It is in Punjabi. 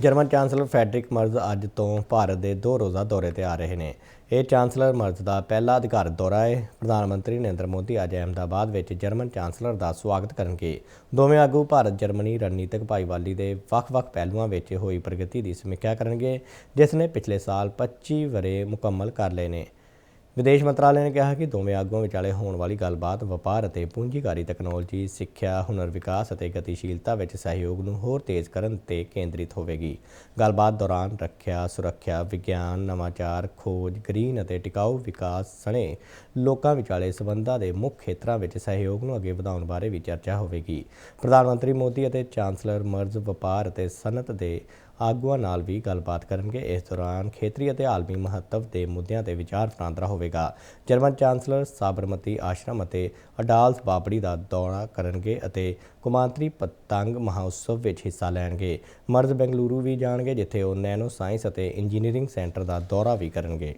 ਜਰਮਨ ਚਾਂਸਲਰ ਫੈਡਰਿਕ ਮਰਜ਼ ਅੱਜ ਤੋਂ ਭਾਰਤ ਦੇ ਦੋ ਰੋਜ਼ਾ ਦੌਰੇ ਤੇ ਆ ਰਹੇ ਨੇ। ਇਹ ਚਾਂਸਲਰ ਮਰਜ਼ ਦਾ ਪਹਿਲਾ ਅਧਿਕਾਰਤ ਦੌਰਾ ਹੈ ਪ੍ਰਧਾਨ ਮੰਤਰੀ ਨਰਿੰਦਰ ਮੋਦੀ ਅੱਜ ਅਹਿਮਦਾਬਾਦ ਵਿੱਚ ਜਰਮਨ ਚਾਂਸਲਰ ਦਾ ਸਵਾਗਤ ਕਰਨਗੇ। ਦੋਵੇਂ ਆਗੂ ਭਾਰਤ, ਜਰਮਨੀ ਰਣਨੀਤਿਕ ਭਾਈਵਾਲੀ ਦੇ ਵੱਖ-ਵੱਖ ਪਹਿਲੂਆਂ ਵਿੱਚ ਹੋਈ ਪ੍ਰਗਤੀ ਦੀ ਸਮੀਖਿਆ ਕਰਨਗੇ, ਜਿਸ ਨੇ ਪਿਛਲੇ ਸਾਲ 25 ਵਰੇ ਮੁਕੰਮਲ ਕਰ ਲਏ ਨੇ। ਵਿਦੇਸ਼ ਮੰਤਰਾਲੇ ਨੇ ਕਿਹਾ ਕਿ ਦੋਵੇਂ ਆਗੂਆਂ ਵਿਚਾਲੇ ਹੋਣ ਵਾਲੀ ਗੱਲਬਾਤ, ਵਪਾਰ ਅਤੇ ਪੂੰਜੀਕਾਰੀ ਤਕਨਾਲੋਜੀ, ਸਿੱਖਿਆ, ਹੁਨਰ ਵਿਕਾਸ ਅਤੇ ਗਤੀਸ਼ੀਲਤਾ ਵਿੱਚ ਸਹਿਯੋਗ ਨੂੰ ਹੋਰ ਤੇਜ਼ ਕਰਨ ਤੇ ਕੇਂਦਰਿਤ ਹੋਵੇਗੀ। ਗੱਲਬਾਤ ਦੌਰਾਨ ਰੱਖਿਆ, ਸੁਰੱਖਿਆ, ਵਿਗਿਆਨ, ਨਵਾਚਾਰ, ਖੋਜ, ਗ੍ਰੀਨ ਅਤੇ ਟਿਕਾਊ ਵਿਕਾਸ ਸਣੇ ਲੋਕਾਂ ਵਿਚਾਲੇ ਸਬੰਧਾਂ ਦੇ ਮੁੱਖ ਖੇਤਰਾਂ ਵਿੱਚ ਸਹਿਯੋਗ ਨੂੰ ਅੱਗੇ ਵਧਾਉਣ ਬਾਰੇ ਵੀ ਚਰਚਾ ਹੋਵੇਗੀ। ਪ੍ਰਧਾਨ ਮੰਤਰੀ ਮੋਦੀ ਅਤੇ ਚਾਂਸਲਰ ਮਰਜ਼ ਵਪਾਰ ਅਤੇ ਸਨਅਤ ਦੇ ਆਗੂਆਂ ਨਾਲ ਵੀ ਗੱਲਬਾਤ ਕਰਨਗੇ। ਇਸ ਦੌਰਾਨ ਖੇਤਰੀ ਅਤੇ ਆਲਮੀ ਮਹੱਤਵ ਦੇ ਮੁੱਦਿਆਂ ਤੇ ਵਿਚਾਰ ਵਟਾਂਦਰਾ ਹੋਵੇਗਾ। ਜਰਮਨ ਚਾਂਸਲਰ ਸਾਬਰਮਤੀ ਆਸ਼ਰਮ ਅਤੇ ਅਡਾਲਸ ਬਾਬੜੀ ਦਾ ਦੌਰਾ ਕਰਨਗੇ ਅਤੇ ਕੁਮਾਂਤਰੀ ਪਤੰਗ ਮਹੋਤਸਵ ਵਿੱਚ ਹਿੱਸਾ ਲੈਣਗੇ। ਮਰਜ਼ ਬੈਂਗਲੁਰੂ ਵੀ ਜਾਣਗੇ, ਜਿੱਥੇ ਉਹ ਨੈਨੋ ਸਾਇੰਸ ਅਤੇ ਇੰਜੀਨੀਅਰਿੰਗ ਸੈਂਟਰ ਦਾ ਦੌਰਾ ਵੀ ਕਰਨਗੇ।